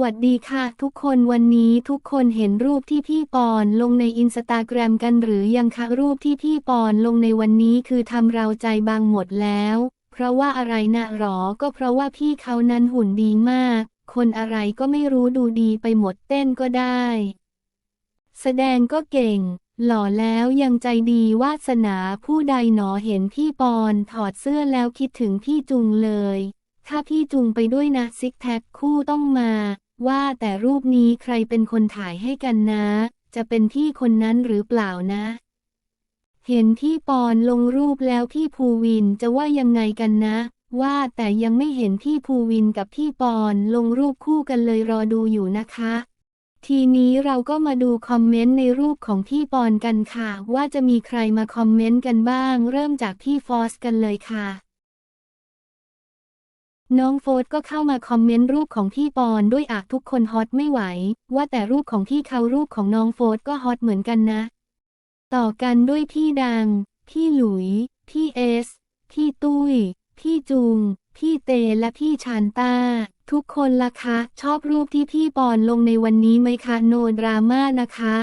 วัสดีค่ะ ทุกคนวันนี้ทุกคนเห็นรูปที่พี่ปอนลงในอินสตาแกรมกันหรือยังคะรูปที่พี่ปอนลงในวันนี้คือทำเราใจบางหมดแล้ว เพราะว่าอะไรนะหรอก็เพราะว่าพี่เขานั้นหุ่นดีมาก คนอะไรก็ไม่รู้ดูดีไปหมดเต้นก็ได้ แสดงก็เก่ง หล่อแล้วยังใจดีวาสนาผู้ใดหนอเห็นพี่ปอนถอดเสื้อแล้วคิดถึงพี่จุงเลย ถ้าพี่จุงไปด้วยนะซิกแพคคู่ต้องมา ใครเป็นคนถ่ายให้กันนะ จะเป็นพี่คนนั้นหรือเปล่านะ เห็นพี่ปอนลงรูปแล้วพี่ภูวินจะว่ายังไงกันนะ ว่าแต่ยังไม่เห็นพี่ภูวินกับพี่ปอนลงรูปคู่กันเลยรอดูอยู่นะคะ ทีนี้เราก็มาดูคอมเมนต์ในรูปของพี่ปอนกันค่ะ ว่าจะมีใครมาคอมเมนต์กันบ้าง เริ่มจากพี่ฟอสกันเลยค่ะ น้องโฟสก็เข้ามาคอมเมนต์รูปของพี่ปอนด้วยอากทุกคนฮอตไม่ไหว ว่าแต่รูปของพี่เขารูปของน้องโฟสก็ฮอตเหมือนกันนะ ต่อกันด้วยพี่ดัง พี่หลุย พี่เอส พี่ตุ้ย พี่จุง พี่เตและพี่ชานต้า ทุกคนล่ะคะ ชอบรูปที่พี่ปอนลงในวันนี้ไหมคะ โนดราม่านะคะ